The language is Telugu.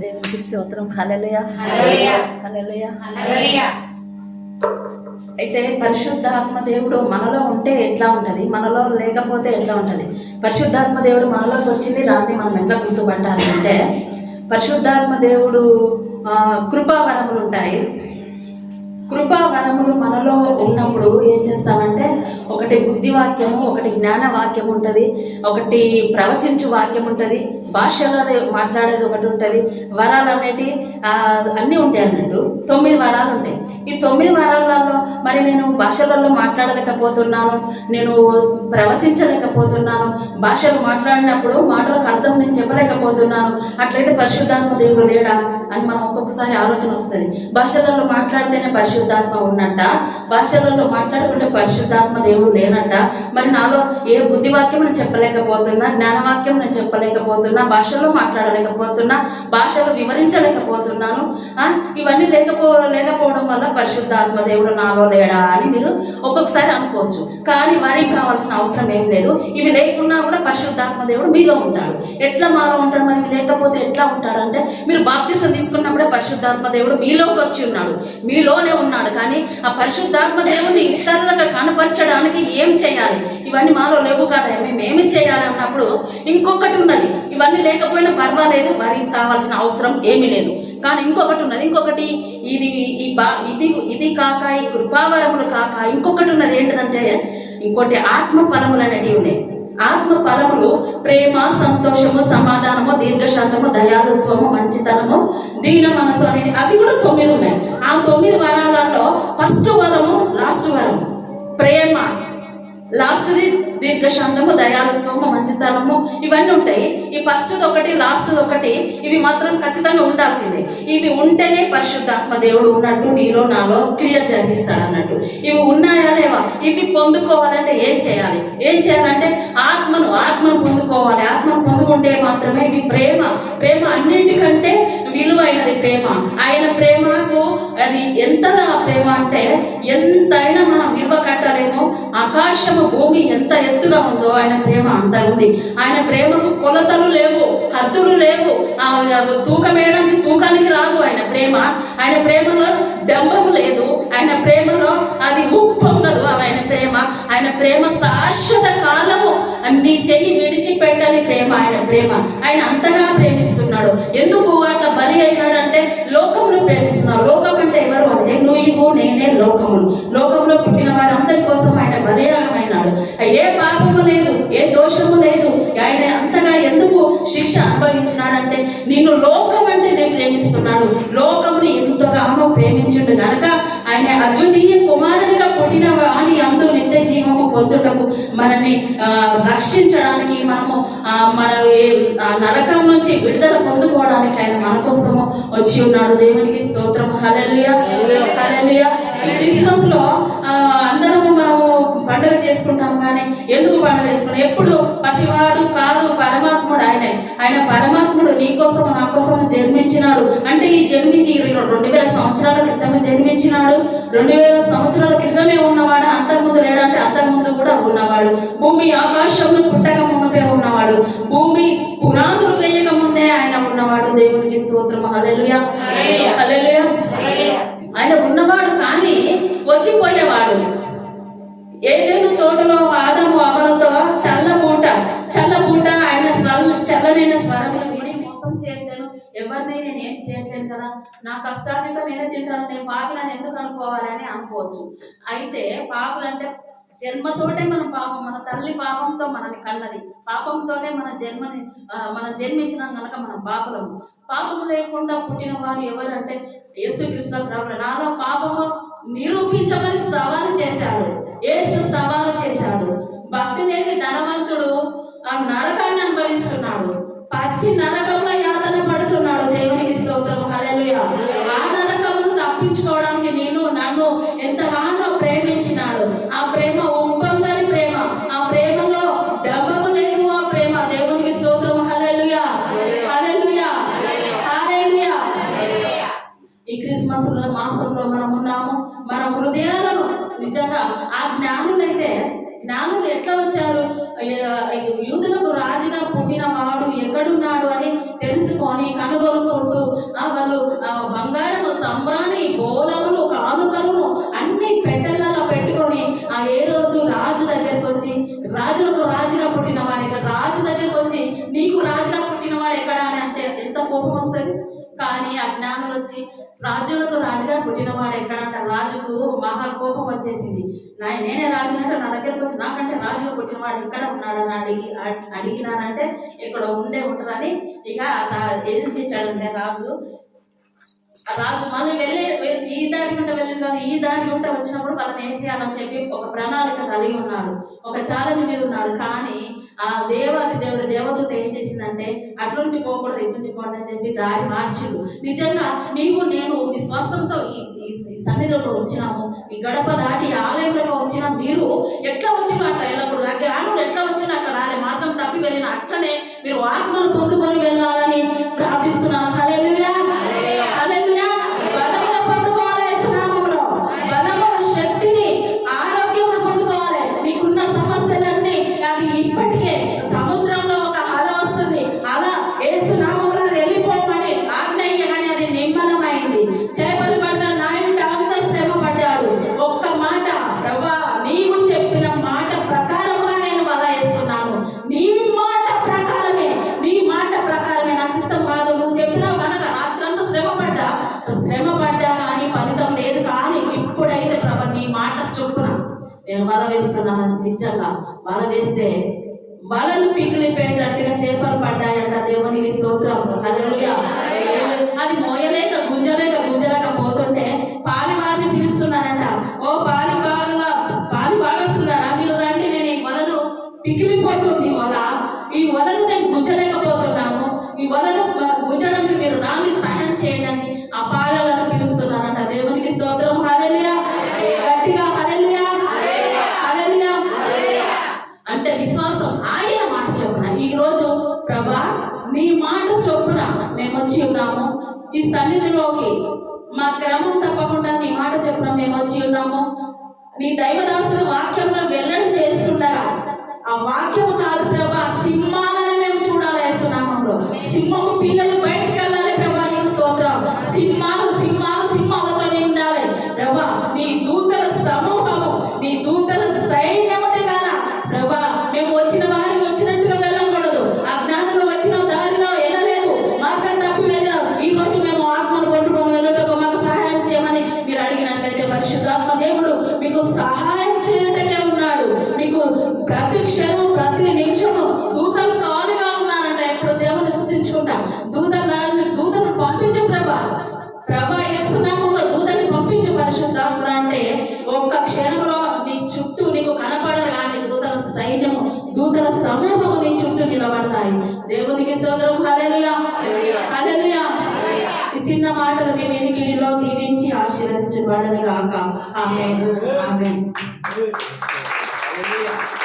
దేవునికి స్తోత్రం. హల్లెలూయా. హల్లెలూయా. అయితే పరిశుద్ధాత్మ దేవుడు మనలో ఉంటే ఎట్లా ఉంటది? మనలో లేకపోతే ఎట్లా ఉంటది? పరిశుద్ధాత్మ దేవుడు మనలోకి వచ్చింది రాత్రి మనం ఎట్లా గుర్తుపట్టాలి అంటే పరిశుద్ధాత్మ దేవుడు కృపావరములు ఉంటాయి. కృపావరములు మనలో ఉన్నప్పుడు ఏం చేస్తామంటే ఒకటి బుద్ధి వాక్యము ఒకటి జ్ఞాన వాక్యం ఉంటుంది ఒకటి ప్రవచించు వాక్యం ఉంటుంది భాషలో మాట్లాడేది ఒకటి ఉంటుంది. వరాలు అనేటి అన్నీ ఉంటాయి అన్నట్టు. తొమ్మిది వరాలు ఉంటాయి. ఈ తొమ్మిది వరాలలో మరి నేను భాషలలో మాట్లాడలేకపోతున్నాను నేను ప్రవచించలేకపోతున్నాను భాషలు మాట్లాడినప్పుడు మాటలకు అర్థం నేను చెప్పలేకపోతున్నాను అట్లయితే పరిశుద్ధాత్మ దేవుడు లేడా అని మనం ఒక్కొక్కసారి ఆలోచన వస్తుంది. భాషలలో మాట్లాడితేనే పరిశుద్ధాత్మ ఉన్నట్ట భాషలలో మాట్లాడుకుంటే పరిశుద్ధాత్మ దేవుడు లేనట్ట మరి నాలో ఏ బుద్ధి వాక్యం నేను చెప్పలేకపోతున్నా జ్ఞానవాక్యం నేను చెప్పలేకపోతున్నా భాషలో మాట్లాడలేకపోతున్నా భాషలో వివరించలేకపోతున్నాను ఇవన్నీ లేకపో లేకపోవడం వల్ల పరిశుద్ధాత్మ దేవుడు నాలో లేడా అని మీరు ఒక్కొక్కసారి అనుకోవచ్చు. కానీ వారికి కావాల్సిన అవసరం ఏం లేదు. ఇవి లేకున్నా కూడా పరిశుద్ధాత్మ దేవుడు మీలో ఉంటాడు. ఎట్లా మాలో ఉంటాడు మరి? లేకపోతే ఎట్లా ఉంటాడంటే మీరు బాప్తిసం తీసుకున్నప్పుడే పరిశుద్ధాత్మ దేవుడు మీలోకి వచ్చి ఉన్నాడు. మీలోనే ఉన్నాడు కానీ ఆ పరిశుద్ధాత్మ దేవుని ఇతరులకు కనపరచడానికి ఏం చేయాలి? ఇవన్నీ మాలో లేవు కదా మేము ఏమి చేయాలి అన్నప్పుడు ఇంకొకటి ఉన్నది. ఇవన్నీ లేకపోయినా పర్వాలేదు వారికి కావాల్సిన అవసరం ఏమీ లేదు. కానీ ఇంకొకటి ఉన్నది ఇంకొకటి ఇది ఈ బా ఇది ఇది కాక ఈ కృపావరములు కాక ఇంకొకటి ఉన్నది ఏంటిదంటే ఇంకోటి ఆత్మ ఫలములు అనేటివి ఉన్నాయి. ఆత్మ ఫలములు ప్రేమ సంతోషము సమాధానము దీర్ఘశాంతము దయాలుత్వము మంచితనము దీన మనసు అనేది అవి కూడా తొమ్మిది ఉన్నాయి. ఆ తొమ్మిది వరాలలో ఫస్ట్ వరము లాస్ట్ వరము. ప్రేమ లాస్ట్ది దీర్ఘశాంతము దయాలుత్వము మంచితనము ఇవన్నీ ఉంటాయి. ఈ ఫస్ట్ ఒకటి లాస్ట్ ఒకటి ఇవి మాత్రం ఖచ్చితంగా ఉండాల్సిందే. ఇవి ఉంటేనే పరిశుద్ధాత్మ దేవుడు ఉన్నట్టు నీలో నాలో క్రియ జరిగిస్తాడు అన్నట్టు ఇవి ఉన్నాయా లేవా? ఇవి పొందుకోవాలంటే ఏం చేయాలి? ఏం చేయాలంటే ఆత్మను ఆత్మను పొందుకోవాలి. ఆత్మను పొందుకుంటే మాత్రమే ఇవి ప్రేమ. ప్రేమ అన్నిటికంటే విలువైనది ప్రేమ. ఆయన ప్రేమకు అది ఎంతగా ప్రేమ అంటే ఎంతైనా మనం ఆకాశము భూమి ఎంత ఎత్తుగా ఉందో ఆయన ప్రేమ అంత ఉంది. ఆయన ప్రేమకు కొలతలు లేవు హద్దులు లేవు. ఆ తూకం వేయడానికి తూకానికి రాదు ఆయన ప్రేమ. ఆయన ప్రేమలో డంబము లేదు. ఆయన ప్రేమలో అది ఉప్పొంగదు ఆయన ప్రేమ ఆయన ప్రేమ శాశ్వత కాలం నీ చెయ్యి విడిచిపెట్టని ప్రేమ ఆయన ప్రేమ. ఆయన అంతగా ప్రేమిస్తున్నాడు. ఎందుకు అట్లా బలి అయినాడంటే లోకమును ప్రేమిస్తున్నాడు. లోకం అంటే ఎవరు అంటే నువ్వు నేనే లోకములు లోకంలో పుట్టిన వారందరి కోసం ఆయన బలియాగమైనాడు. ఏ పాపము లేదు ఏ దోషము లేదు. ఆయన అంతగా ఎందుకు శిక్ష అనుభవించినాడంటే నిన్ను లోకం అంటే నేను ప్రేమిస్తున్నాడు లోకముని ఎంతగానో ప్రేమించుడు గనక ఆయన అద్వితీయ కుమారుడిగా పుట్టిన వాణి అందు నిత్య జీవము పొందుటకు మనల్ని ఆ, రక్షించడానికి మనము మన నరకం నుంచి విడుదల పొందుకోవడానికి ఆయన మన కోసము వచ్చి ఉన్నాడు. దేవునికి స్తోత్రం. హల్లెలూయా. ఈ క్రిస్మస్లో పండుగ చేసుకుంటాం కానీ ఎందుకు పండుగ చేసుకుంటాం? ఎప్పుడు? పసివాడు కాదు పరమాత్ముడు ఆయనే. ఆయన పరమాత్ముడు నీ కోసం నా కోసం జన్మించినాడు. అంటే ఈ జన్మించి రెండు వేల సంవత్సరాల క్రితమే జన్మించినాడు. రెండు వేల సంవత్సరాల క్రితమే ఉన్నవాడు అంతకుముందు లేడంటే అంతకుముందు కూడా ఉన్నవాడు. భూమి ఆకాశంలో పుట్టక మునిపే ఉన్నవాడు. భూమి పునాదులు వేయక ముందే ఆయన ఉన్నవాడు. దేవునికి స్తోత్రం. హల్లెలూయా. హల్లెలూయా. ఆయన ఉన్నవాడు కానీ వచ్చిపోయేవాడు. ఏదైనా తోటలో ఆదము అవలతో చల్ల పూట ఆయన చల్లనైన స్వరంలో విని మోసం చేయట్లేను ఎవరిని నేను ఏం చేయట్లేను కదా? నా కష్టాలతో నేనే తింటాను నేను పాపలను ఎందుకు అనుకోవాలని అనుకోవచ్చు. అయితే పాపులంటే జన్మతోటే మనం పాపం మన తల్లి పాపంతో మనని కన్నది. పాపంతోనే మన జన్మని మనం జన్మించినాం కనుక మన పాపలము. పాపం లేకుండా పుట్టిన వారు ఎవరంటే యేసుకృష్ణ ప్రభు నాలో పాపము నిరూపించమని సవాలు చేశాడు. యేసు సవాలు చేశాడు. భక్తి లేని ధనవంతుడు ఆ నరకాన్ని అనుభవిస్తున్నాడు. పచ్చి నరకంలో యాతన పడుతున్నాడు. దేవునికి స్తోత్రం. హల్లెలూయా. ఆ నరకమును తప్పించుకోవడానికి నేను నన్ను ఎంతగానో ప్రేమించినాడు. ఆ ప్రేమ ఉప్పొంగని ప్రేమ ఆ ప్రేమలో దెబ్బకు లేదు ఆ ప్రేమ. దేవునికి స్తోత్రం. హల్లెలూయా. హల్లెలూయా. ఈ క్రిస్మస్ మాసంలో మనం ఉన్నాము. మన హృదయాలను నిజంగా ఆ జ్ఞానులైతే జ్ఞానులు ఎట్లా వచ్చారు? యూదులకు రాజుగా పుట్టిన వాడు ఎక్కడున్నాడు అని తెలుసుకొని కనుగొనుకుంటూ వాళ్ళు బంగారం సంబరాన్ని బోల కానీ అజ్ఞానులు వచ్చి రాజులకు రాజుగా పుట్టినవాడు ఎక్కడంట? రాజుకు మహా కోపం వచ్చేసింది. నా నేనే రాజునంటే నా దగ్గరకు వచ్చి నాకంటే రాజుగా పుట్టినవాడు ఎక్కడ ఉన్నాడని అడిగి అడిగినానంటే ఇక్కడ ఉండే ఉంటారని ఇక ఎదురు ఏం చేశాడంటే రాజు. రాజు మళ్ళీ వెళ్ళే ఈ దారి గుంట వెళ్ళిన కాదు ఈ దారి గుంట వచ్చినప్పుడు వాళ్ళని వేసేయాలని చెప్పి ఒక ప్రణాళిక కలిగి ఉన్నాడు. ఒక ఛాలెంజ్ మీద ఉన్నాడు. కానీ ఆ దేవాది దేవుడు దేవదూత ఏం చేసిందంటే అటు నుంచి పోకూడదు ఇటు నుంచి పోకూడదు అని చెప్పి దారి మార్చిండు. నిజంగా నీవు నేను విశ్వాసంతో ఈ సన్నిధిలో వచ్చినాము. ఈ గడప దాటి ఆలయంలో వచ్చిన మీరు ఎట్లా వచ్చిన అట్లా వెళ్ళకూడదు? ఆ జ్ఞానులు ఎట్లా వచ్చిన అట్లా రాలే? మార్గం తప్పి వెళ్ళిన అట్లనే మీరు ఆత్మను పొందుకొని వెళ్ళాలని ప్రార్థిస్తున్నాను. హల్లెలూయా హల్లెలూయా బలమును పొందుకోవాలి యేసునామములో బలమును శక్తిని ఆరోగ్యమును పొందుకోవాలి నీకున్న సమస్యలన్నీ అది ఇప్పటికే సముద్రంలో ఒక అల వస్తుంది అలా ఏసునామంలో అది వెళ్ళిపోమని ఆజ్ఞయ్య కానీ అది నిమ్మలమైంది చేపలు పడ్డ నాయుడు అంత శ్రమ పడ్డాడు ఒక్క మాట ప్రభా నీవు చెప్పిన మాట ప్రకారముగా నేను వల వేస్తున్నాను నీ మాట ప్రకారమే నీ మాట ప్రకారమే నా చిత్తం కాదు నువ్వు చెప్పినావు కనుక రాత్రంతా శ్రమ పడ్డా శ్రమ పడ్డా కానీ ఫలితం లేదు కానీ ఇప్పుడైతే ప్రభా నీ మాట చొప్పున నేను వల వేస్తున్నాను నిజంగా వల వేస్తే వలలు పిగిలిపోయేటట్టుగా చేపలు పడ్డాయంట దేవునికి స్తోత్రం అది మోయలేక గుంజలేక గుంజలేక పోతుంటే పాలి ఈ సన్నిధిలోకి మా క్రమం తప్పకుండా నీ మాట చెప్పడం మేము వచ్చి ఉన్నాము. నీ దైవదాసుడు వాక్యంలో వెల్లడి చేస్తుండగా ఆ వాక్యము కాదు ప్రభా సింహ ప్రతి క్షణం ప్రతి నిమిషము దూతలు కానుగా ఉన్నానంట ఎప్పుడు దేవుని స్థుతించుకుంటా. దూతలు దూతను పంపించు ప్రభా. ప్రభా యేసునామంలో దూతని పంపించు పరిశుద్ధాత్మ అంటే ఒక్క క్షణంలో నీ చుట్టూ నీకు కనపడరు కానీ దూతల సైన్యము దూతల సమూహము నీ చుట్టూ నిలబడతాయి. దేవునికి స్తోత్రం. హల్లెలూయా. ఈ చిన్న మాటలు మీ వెనుకలో దీవించి గాక ఆమేన్. ఆమేన్. Hallelujah.